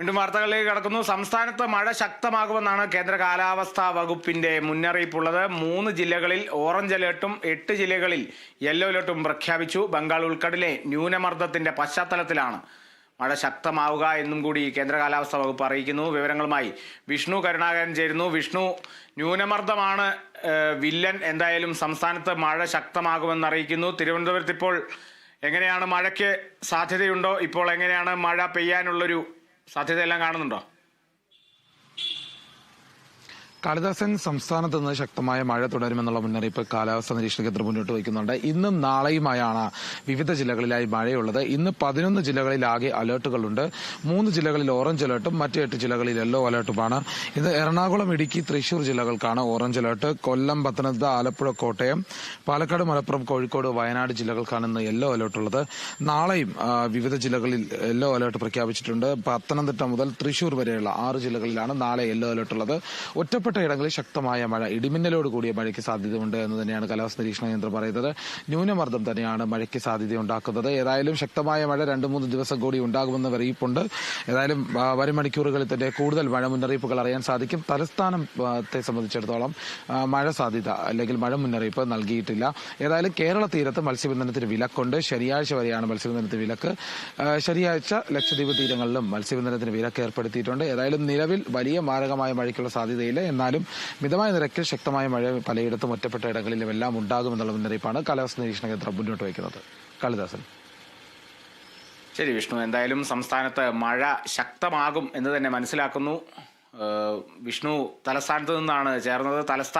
വീണ്ടും വാർത്തകളിലേക്ക് കടക്കുന്നു. സംസ്ഥാനത്ത് മഴ ശക്തമാകുമെന്നാണ് കേന്ദ്ര കാലാവസ്ഥാ വകുപ്പിന്റെ മുന്നറിയിപ്പുള്ളത്. മൂന്ന് ജില്ലകളിൽ ഓറഞ്ച് അലേർട്ടും എട്ട് ജില്ലകളിൽ യെല്ലോ അലേർട്ടും പ്രഖ്യാപിച്ചു. ബംഗാൾ ഉൾക്കടലിലെ ന്യൂനമർദ്ദത്തിന്റെ പശ്ചാത്തലത്തിലാണ് മഴ ശക്തമാവുക എന്നും കൂടി കേന്ദ്ര കാലാവസ്ഥാ വകുപ്പ് അറിയിക്കുന്നു. വിവരങ്ങളുമായി വിഷ്ണു കരുണാകരൻ ചേരുന്നു. വിഷ്ണു ന്യൂനമർദ്ദമാണ് വില്ലൻ എന്തായാലും സംസ്ഥാനത്ത് മഴ ശക്തമാകുമെന്ന് അറിയിക്കുന്നു. തിരുവനന്തപുരത്ത് ഇപ്പോൾ എങ്ങനെയാണ് മഴയ്ക്ക് സാധ്യതയുണ്ടോ? ഇപ്പോൾ എങ്ങനെയാണ് മഴ പെയ്യാനുള്ളൊരു സാധ്യതയെല്ലാം കാണുന്നുണ്ടോ? കാളിദാസൻ സംസ്ഥാനത്ത് നിന്ന് ശക്തമായ മഴ തുടരുമെന്നുള്ള മുന്നറിയിപ്പ് കാലാവസ്ഥാ നിരീക്ഷണ കേന്ദ്രം മുന്നോട്ട് വയ്ക്കുന്നുണ്ട്. ഇന്നും നാളെയുമായാണ് വിവിധ ജില്ലകളിലായി മഴയുള്ളത്. ഇന്ന് പതിനൊന്ന് ജില്ലകളിലാകെ അലേർട്ടുകളുണ്ട്. മൂന്ന് ജില്ലകളിൽ ഓറഞ്ച് അലേർട്ടും മറ്റ് എട്ട് ജില്ലകളിൽ യെല്ലോ അലേർട്ടുമാണ്. ഇത് എറണാകുളം ഇടുക്കി തൃശൂർ ജില്ലകൾക്കാണ് ഓറഞ്ച് അലേർട്ട്. കൊല്ലം പത്തനംതിട്ട ആലപ്പുഴ കോട്ടയം പാലക്കാട് മലപ്പുറം കോഴിക്കോട് വയനാട് ജില്ലകൾക്കാണ് ഇന്ന് യെല്ലോ അലേർട്ടുള്ളത്. നാളെയും വിവിധ ജില്ലകളിൽ യെല്ലോ അലേർട്ട് പ്രഖ്യാപിച്ചിട്ടുണ്ട്. പത്തനംതിട്ട മുതൽ തൃശൂർ വരെയുള്ള ആറ് ജില്ലകളിലാണ് നാളെ യെല്ലോ അലേർട്ടുള്ളത്. ഒറ്റപ്പെട്ട ഇടങ്ങളിൽ ശക്തമായ മഴ ഇടിമിന്നലോട് കൂടിയ മഴയ്ക്ക് സാധ്യതയുണ്ട് എന്ന് തന്നെയാണ് കാലാവസ്ഥ നിരീക്ഷണ കേന്ദ്രം പറയുന്നത്. ന്യൂനമർദ്ദം തന്നെയാണ് മഴയ്ക്ക് സാധ്യതയുണ്ടാക്കുന്നത്. ഏതായാലും ശക്തമായ മഴ രണ്ട് മൂന്ന് ദിവസം കൂടി ഉണ്ടാകുമെന്ന് അറിയിപ്പുണ്ട്. ഏതായാലും വരും മണിക്കൂറുകളിൽ തന്നെ കൂടുതൽ മഴ മുന്നറിയിപ്പുകൾ അറിയാൻ സാധിക്കും. തലസ്ഥാനത്തെ സംബന്ധിച്ചിടത്തോളം മഴ സാധ്യത അല്ലെങ്കിൽ മഴ മുന്നറിയിപ്പ് നൽകിയിട്ടില്ല. ഏതായാലും കേരള തീരത്ത് മത്സ്യബന്ധനത്തിന് വിലക്കുണ്ട്. ശനിയാഴ്ച വരെയാണ് മത്സ്യബന്ധനത്തിന് വിലക്ക്. ശനിയാഴ്ച ലക്ഷദ്വീപ് തീരങ്ങളിലും മത്സ്യബന്ധനത്തിന് വിലക്ക് ഏർപ്പെടുത്തിയിട്ടുണ്ട്. ഏതായാലും നിലവിൽ വലിയ മാരകമായ മഴയ്ക്കുള്ള സാധ്യതയില്ല എന്നാലും മിതമായ നിരക്കിൽ ശക്തമായ മഴ പലയിടത്തും ഒറ്റപ്പെട്ട ഇടങ്ങളിലും എല്ലാം ഉണ്ടാകുമെന്നുള്ള മുന്നറിയിപ്പാണ് കാലാവസ്ഥ നിരീക്ഷണ കേന്ദ്രം മുന്നോട്ട് വയ്ക്കുന്നത്. കാളിദാസൻ. ശരി വിഷ്ണു. എന്തായാലും സംസ്ഥാനത്ത് മഴ ശക്തമാകും എന്ന് തന്നെ മനസ്സിലാക്കുന്നു. വിഷ്ണു തലസ്ഥാനത്ത് നിന്നാണ് ചേർന്നത്. തലസ്ഥാന